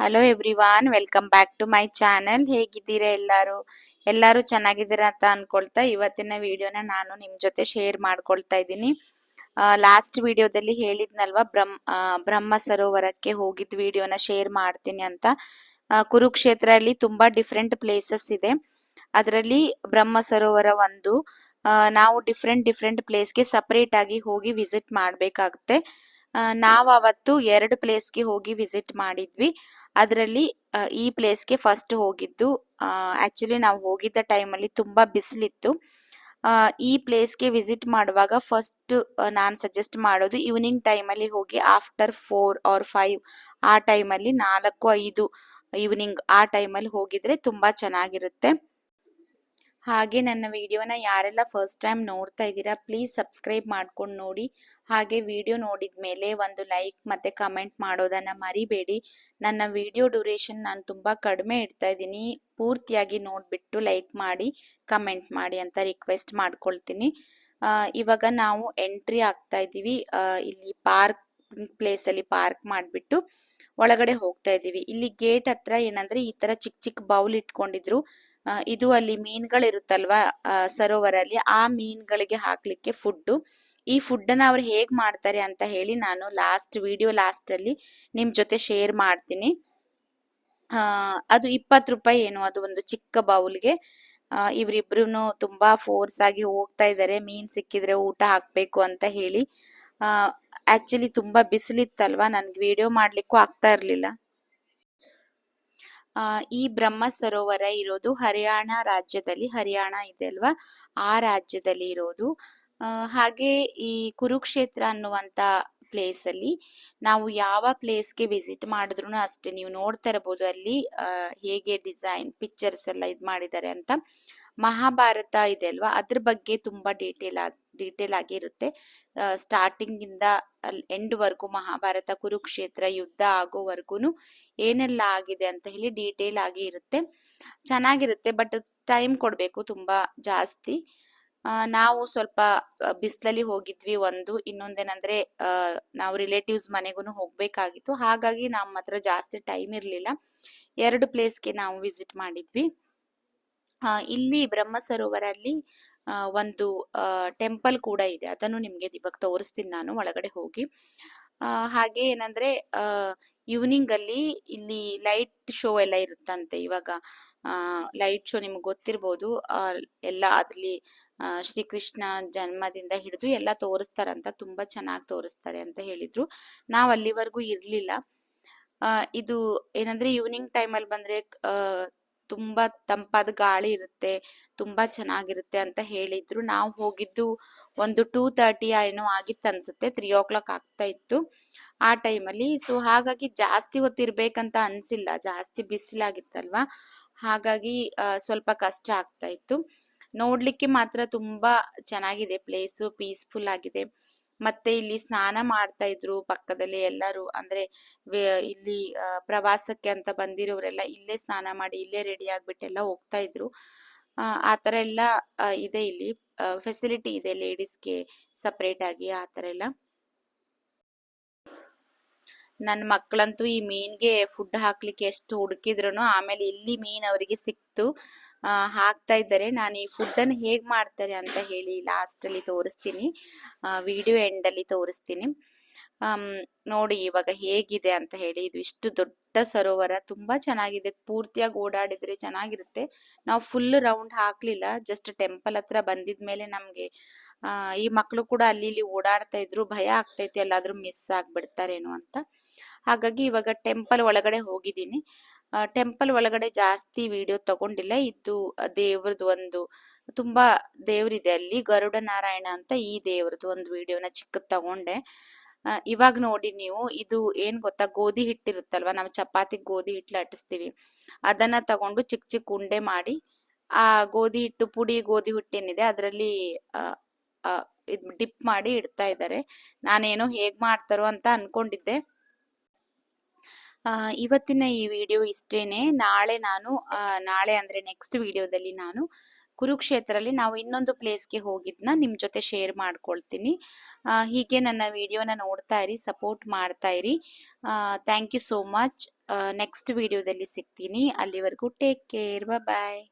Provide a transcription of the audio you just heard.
Hello everyone welcome back to my channel ಹೇಗಿದ್ದೀರಾ ಎಲ್ಲರೂ? ಎಲ್ಲರೂ ಚೆನ್ನಾಗಿದ್ದೀರಾ ಅಂತ ಅನ್ಕೊಳ್ತಾ ಇವತ್ತಿನ ವಿಡಿಯೋನ ನಾನು ನಿಮ್ ಜೊತೆ ಶೇರ್ ಮಾಡ್ಕೊಳ್ತಾ ಇದ್ದೀನಿ. ಲಾಸ್ಟ್ ವಿಡಿಯೋದಲ್ಲಿ ಹೇಳಿದ್ನಲ್ವಾ, ಬ್ರಹ್ಮ ಬ್ರಹ್ಮ ಸರೋವರಕ್ಕೆ ಹೋಗಿದ್ ವಿಡಿಯೋನ ಶೇರ್ ಮಾಡ್ತೀನಿ ಅಂತ. ಕುರುಕ್ಷೇತ್ರ ಅಲ್ಲಿ ತುಂಬಾ ಡಿಫ್ರೆಂಟ್ ಪ್ಲೇಸಸ್ ಇದೆ. ಅದರಲ್ಲಿ ಬ್ರಹ್ಮ ಸರೋವರ ಒಂದು ನಾವು ಡಿಫ್ರೆಂಟ್ ಡಿಫ್ರೆಂಟ್ ಪ್ಲೇಸ್ಗೆ ಸಪ್ರೇಟ್ ಆಗಿ ಹೋಗಿ ವಿಸಿಟ್ ಮಾಡ್ಬೇಕಾಗುತ್ತೆ. ನಾವ್ ಅವತ್ತು ಎರಡು ಪ್ಲೇಸ್ಗೆ ಹೋಗಿ ವಿಸಿಟ್ ಮಾಡಿದ್ವಿ. ಅದರಲ್ಲಿ ಈ ಪ್ಲೇಸ್ಗೆ ಫಸ್ಟ್ ಹೋಗಿದ್ದು ಆಕ್ಚುಲಿ ನಾವು ಹೋಗಿದ್ದ ಟೈಮಲ್ಲಿ ತುಂಬಾ ಬಿಸಿಲಿತ್ತು. ಈ ಪ್ಲೇಸ್ಗೆ ವಿಸಿಟ್ ಮಾಡುವಾಗ ಫಸ್ಟ್ ನಾನು ಸಜೆಸ್ಟ್ ಮಾಡೋದು ಈವ್ನಿಂಗ್ ಟೈಮಲ್ಲಿ ಹೋಗಿ ಆಫ್ಟರ್ ಫೋರ್ ಆರ್ ಫೈವ್ ಆ ಟೈಮಲ್ಲಿ ನಾಲ್ಕು, ಐದು ಈವ್ನಿಂಗ್ ಆ ಟೈಮಲ್ಲಿ ಹೋಗಿದ್ರೆ ತುಂಬಾ ಚೆನ್ನಾಗಿರುತ್ತೆ. ಹಾಗೆ ನನ್ನ ವಿಡಿಯೋನ ಯಾರೆಲ್ಲ ಫಸ್ಟ್ ಟೈಮ್ ನೋಡ್ತಾ ಇದ್ದೀರಾ ಪ್ಲೀಸ್ ಸಬ್ಸ್ಕ್ರೈಬ್ ಮಾಡ್ಕೊಂಡು ನೋಡಿ. ಹಾಗೆ ವಿಡಿಯೋ ನೋಡಿದ ಮೇಲೆ ಒಂದು ಲೈಕ್ ಮತ್ತೆ ಕಮೆಂಟ್ ಮಾಡೋದನ್ನ ಮರಿಬೇಡಿ. ನನ್ನ ವಿಡಿಯೋ ಡ್ಯೂರೇಷನ್ ನಾನು ತುಂಬಾ ಕಡಿಮೆ ಇಡ್ತಾ ಇದ್ದೀನಿ. ಪೂರ್ತಿಯಾಗಿ ನೋಡ್ಬಿಟ್ಟು ಲೈಕ್ ಮಾಡಿ ಕಮೆಂಟ್ ಮಾಡಿ ಅಂತ ರಿಕ್ವೆಸ್ಟ್ ಮಾಡ್ಕೊಳ್ತೀನಿ. ಇವಾಗ ನಾವು ಎಂಟ್ರಿ ಆಗ್ತಾ ಇದ್ದೀವಿ. ಇಲ್ಲಿ ಪಾರ್ಕ್ ಪ್ಲೇಸಲ್ಲಿ ಪಾರ್ಕ್ ಮಾಡ್ಬಿಟ್ಟು ಒಳಗಡೆ ಹೋಗ್ತಾ ಇದ್ದೀವಿ. ಇಲ್ಲಿ ಗೇಟ್ ಹತ್ರ ಏನಂದ್ರೆ ಈ ತರ ಚಿಕ್ಕ ಚಿಕ್ಕ ಬೌಲ್ ಇಟ್ಕೊಂಡಿದ್ರು. ಇದು ಅಲ್ಲಿ ಮೀನ್ಗಳಿರುತ್ತಲ್ವಾ ಸರೋವರ ಅಲ್ಲಿ ಆ ಮೀನ್ಗಳಿಗೆ ಹಾಕ್ಲಿಕ್ಕೆ ಫುಡ್ ಈ ಫುಡ್ ಅನ್ನ ಅವ್ರು ಹೇಗ್ ಮಾಡ್ತಾರೆ ಅಂತ ಹೇಳಿ ನಾನು ಲಾಸ್ಟ್ ವಿಡಿಯೋ ಲಾಸ್ಟ್ ಅಲ್ಲಿ ನಿಮ್ ಜೊತೆ ಶೇರ್ ಮಾಡ್ತೀನಿ. ಅದು ಇಪ್ಪತ್ತು ರೂಪಾಯಿ ಏನು, ಅದು ಒಂದು ಚಿಕ್ಕ ಬೌಲ್ಗೆ ಇವರಿಬ್ರು ತುಂಬಾ ಫೋರ್ಸ್ ಆಗಿ ಹೋಗ್ತಾ ಇದ್ದಾರೆ ಮೀನ್ ಸಿಕ್ಕಿದ್ರೆ ಊಟ ಹಾಕ್ಬೇಕು ಅಂತ ಹೇಳಿ. ಆಕ್ಚುಲಿ ತುಂಬಾ ಬಿಸಿಲಿತ್ತಲ್ವಾ, ನನ್ಗೆ ವಿಡಿಯೋ ಮಾಡ್ಲಿಕ್ಕೂ ಆಗ್ತಾ ಇರ್ಲಿಲ್ಲ. ಆ, ಈ ಬ್ರಹ್ಮ ಸರೋವರ ಇರೋದು ಹರಿಯಾಣ ರಾಜ್ಯದಲ್ಲಿ ಹರಿಯಾಣ ಇದೆ ಅಲ್ವಾ? ಆ ರಾಜ್ಯದಲ್ಲಿ ಇರೋದು. ಹಾಗೆ ಈ ಕುರುಕ್ಷೇತ್ರ ಅನ್ನುವಂತ ಪ್ಲೇಸ್ ಅಲ್ಲಿ ನಾವು ಯಾವ ಪ್ಲೇಸ್ಗೆ ವಿಸಿಟ್ ಮಾಡಿದ್ರು ಅಷ್ಟೇ. ನೀವು ನೋಡ್ತಾ ಇರಬಹುದು ಅಲ್ಲಿ ಹೇಗೆ ಡಿಸೈನ್ ಪಿಕ್ಚರ್ಸ್ ಎಲ್ಲ ಇದ್ ಮಾಡಿದ್ದಾರೆ ಅಂತ. ಮಹಾಭಾರತ ಇದೆ ಅಲ್ವಾ? ಅದ್ರ ಬಗ್ಗೆ ತುಂಬಾ ಡೀಟೇಲ್ ಡೀಟೇಲ್ ಆಗಿ ಇರುತ್ತೆ. ಸ್ಟಾರ್ಟಿಂಗ್ ಇಂದ ಎಂಡ್ ವರ್ಗೂ ಮಹಾಭಾರತ, ಕುರುಕ್ಷೇತ್ರ, ಯುದ್ಧ ಆಗೋವರ್ಗುನು ಏನೆಲ್ಲ ಆಗಿದೆ ಅಂತ ಹೇಳಿ ಡೀಟೇಲ್ ಆಗಿ ಇರುತ್ತೆ. ಚೆನ್ನಾಗಿರುತ್ತೆ ಬಟ್ ಟೈಮ್ ಕೊಡ್ಬೇಕು ತುಂಬಾ ಜಾಸ್ತಿ. ನಾವು ಸ್ವಲ್ಪ ಬಿಸಿಲಲ್ಲಿ ಹೋಗಿದ್ವಿ ಒಂದು, ಇನ್ನೊಂದೇನಂದ್ರೆ ನಾವು ರಿಲೇಟಿವ್ಸ್ ಮನೆಗೂ ಹೋಗ್ಬೇಕಾಗಿತ್ತು. ಹಾಗಾಗಿ ನಮ್ಮ ಹತ್ರ ಜಾಸ್ತಿ ಟೈಮ್ ಇರಲಿಲ್ಲ. ಎರಡು ಪ್ಲೇಸ್ಗೆ ನಾವು ವಿಸಿಟ್ ಮಾಡಿದ್ವಿ. ಇಲ್ಲಿ ಬ್ರಹ್ಮ ಸರೋವರಲ್ಲಿ ಆ, ಒಂದು ಟೆಂಪಲ್ ಕೂಡ ಇದೆ. ಅದನ್ನು ನಿಮ್ಗೆ ಇವಾಗ ತೋರಿಸ್ತೀನಿ ನಾನು ಒಳಗಡೆ ಹೋಗಿ. ಹಾಗೆ ಏನಂದ್ರೆ ಈವ್ನಿಂಗ್ ಅಲ್ಲಿ ಇಲ್ಲಿ ಲೈಟ್ ಶೋ ಎಲ್ಲ ಇರುತ್ತಂತೆ ಇವಾಗ. ಲೈಟ್ ಶೋ ನಿಮ್ಗೆ ಗೊತ್ತಿರ್ಬೋದು. ಎಲ್ಲ ಅದ್ರಲ್ಲಿ ಶ್ರೀಕೃಷ್ಣ ಜನ್ಮದಿಂದ ಹಿಡಿದು ಎಲ್ಲ ತೋರಿಸ್ತಾರಂತ ತುಂಬಾ ಚೆನ್ನಾಗಿ ತೋರಿಸ್ತಾರೆ ಅಂತ ಹೇಳಿದ್ರು. ನಾವ್ ಅಲ್ಲಿವರೆಗೂ ಇರ್ಲಿಲ್ಲ. ಇದು ಏನಂದ್ರೆ ಈವ್ನಿಂಗ್ ಅಲ್ಲಿ ಬಂದ್ರೆ ತುಂಬಾ ತಂಪಾದ ಗಾಳಿ ಇರುತ್ತೆ, ತುಂಬಾ ಚೆನ್ನಾಗಿರುತ್ತೆ ಅಂತ ಹೇಳಿದ್ರು. ನಾವು ಹೋಗಿದ್ದು ಒಂದು ಟೂ ತರ್ಟಿ ಏನೋ ಆಗಿತ್ತು ಅನ್ಸುತ್ತೆ ತ್ರೀ ಓ ಕ್ಲಾಕ್ ಆಗ್ತಾ ಇತ್ತು. ಆ ಟೈಮಲ್ಲಿ ಸೊ ಹಾಗಾಗಿ ಜಾಸ್ತಿ ಹೊತ್ತಿರ್ಬೇಕಂತ ಅನ್ಸಿಲ್ಲ, ಜಾಸ್ತಿ ಬಿಸಿಲಾಗಿತ್ತಲ್ವಾ? ಹಾಗಾಗಿ ಸ್ವಲ್ಪ ಕಷ್ಟ ಆಗ್ತಾ ಇತ್ತು. ನೋಡ್ಲಿಕ್ಕೆ ಮಾತ್ರ ತುಂಬಾ ಚೆನ್ನಾಗಿದೆ ಪ್ಲೇಸು ಪೀಸ್ಫುಲ್ ಆಗಿದೆ. ಮತ್ತೆ ಇಲ್ಲಿ ಸ್ನಾನ ಮಾಡ್ತಾ ಇದ್ರು ಪಕ್ಕದಲ್ಲಿ ಎಲ್ಲರೂ. ಅಂದ್ರೆ ಇಲ್ಲಿ ಪ್ರವಾಸಕ್ಕೆ ಅಂತ ಬಂದಿರೋರೆಲ್ಲ ಇಲ್ಲೇ ಸ್ನಾನ ಮಾಡಿ, ಇಲ್ಲೇ ರೆಡಿ ಆಗ್ಬಿಟ್ಟೆಲ್ಲ ಹೋಗ್ತಾ ಇದ್ರು. ಆ ತರ ಎಲ್ಲ ಇದೆ ಇಲ್ಲಿ. ಫೆಸಿಲಿಟಿ ಇದೆ ಲೇಡೀಸ್ಗೆ ಸಪ್ರೇಟ್ ಆಗಿ ಆ ತರ ಎಲ್ಲ. ನನ್ನ ಮಕ್ಕಳಂತೂ ಈ ಮೀನ್ಗೆ ಫುಡ್ ಹಾಕ್ಲಿಕ್ಕೆ ಎಷ್ಟು ಹುಡುಕಿದ್ರು ಆಮೇಲೆ ಇಲ್ಲಿ ಮೀನ್ ಅವರಿಗೆ ಸಿಕ್ತು. ಹಾಕ್ತಾ ಇದ್ದಾರೆ. ನಾನು ಈ ಫುಡ್ ಅನ್ನು ಹೇಗ್ ಮಾಡ್ತಾರೆ ಅಂತ ಹೇಳಿ ಲಾಸ್ಟ್ ಅಲ್ಲಿ ತೋರಿಸ್ತೀನಿ. ವಿಡಿಯೋ ಎಂಡ್ ಅಲ್ಲಿ ತೋರಿಸ್ತೀನಿ. ನೋಡಿ ಇವಾಗ ಹೇಗಿದೆ ಅಂತ ಹೇಳಿ. ಇದು ಇಷ್ಟು ದೊಡ್ಡ ಸರೋವರ. ತುಂಬಾ ಚೆನ್ನಾಗಿದೆ. ಪೂರ್ತಿಯಾಗಿ ಓಡಾಡಿದ್ರೆ ಚೆನ್ನಾಗಿರುತ್ತೆ. ನಾವು ಫುಲ್ ರೌಂಡ್ ಹಾಕ್ಲಿಲ್ಲ. ಜಸ್ಟ್ ಟೆಂಪಲ್ ಹತ್ರ ಬಂದಿದ್ಮೇಲೆ ನಮ್ಗೆ ಆ, ಈ ಮಕ್ಕಳು ಕೂಡ ಅಲ್ಲಿ ಇಲ್ಲಿ ಓಡಾಡ್ತಾ ಇದ್ರು. ಭಯ ಆಗ್ತೈತಿ. ಎಲ್ಲಾದ್ರೂ ಮಿಸ್ ಆಗ್ಬಿಡ್ತಾರೇನೋ ಅಂತ. ಹಾಗಾಗಿ ಇವಾಗ ಟೆಂಪಲ್ ಒಳಗಡೆ ಹೋಗಿದ್ದೀನಿ. ಟೆಂಪಲ್ ಒಳಗಡೆ ಜಾಸ್ತಿ ವಿಡಿಯೋ ತಗೊಂಡಿಲ್ಲ. ಇದು ದೇವ್ರದ್ದು ಒಂದು, ತುಂಬಾ ದೇವ್ರಿದೆ ಅಲ್ಲಿ. ಗರುಡ ನಾರಾಯಣ ಅಂತ ಈ ದೇವ್ರದ್ದು ಒಂದು ವಿಡಿಯೋನ ಚಿಕ್ಕದ್ ತಗೊಂಡೆ. ಇವಾಗ ನೋಡಿ ನೀವು, ಇದು ಏನ್ ಗೊತ್ತಾ? ಗೋಧಿ ಹಿಟ್ಟಿರುತ್ತಲ್ವಾ? ನಾವು ಚಪಾತಿ ಗೋಧಿ ಹಿಟ್ಟು ಲಟ್ಟಿಸ್ತೀವಿ ಅದನ್ನ ತಗೊಂಡು ಚಿಕ್ಕ ಚಿಕ್ಕ ಉಂಡೆ ಮಾಡಿ, ಆ ಗೋಧಿ ಹಿಟ್ಟು, ಪುಡಿ ಗೋಧಿ ಹಿಟ್ಟೇನಿದೆ ಅದರಲ್ಲಿ ಇದ್ ಡಿಪ್ ಮಾಡಿ ಇಡ್ತಾ ಇದ್ದಾರೆ ನಾನೇನೋ ಹೇಗ್ ಮಾಡ್ತಾರೋ ಅಂತ ಅನ್ಕೊಂಡಿದ್ದೆ. ಇವತ್ತಿನ ಈ ವಿಡಿಯೋ ಇಷ್ಟೇನೆ. ನಾಳೆ ನಾನು ನಾಳೆ ಅಂದ್ರೆ ನೆಕ್ಸ್ಟ್ ವಿಡಿಯೋದಲ್ಲಿ ನಾನು ಕುರುಕ್ಷೇತ್ರದಲ್ಲಿ ನಾವು ಇನ್ನೊಂದು ಪ್ಲೇಸ್ಗೆ ಹೋಗಿದ್ನ ನಿಮ್ ಜೊತೆ ಶೇರ್ ಮಾಡ್ಕೊಳ್ತೀನಿ. ಹೀಗೆ ನನ್ನ ವಿಡಿಯೋನ ನೋಡ್ತಾ ಇರಿ ಸಪೋರ್ಟ್ ಮಾಡ್ತಾ ಇರಿ. Thank you so much next ವಿಡಿಯೋದಲ್ಲಿ ಸಿಗ್ತೀನಿ. ಅಲ್ಲಿವರೆಗೂ ಟೇಕ್ ಕೇರ್ ಬಾಯ್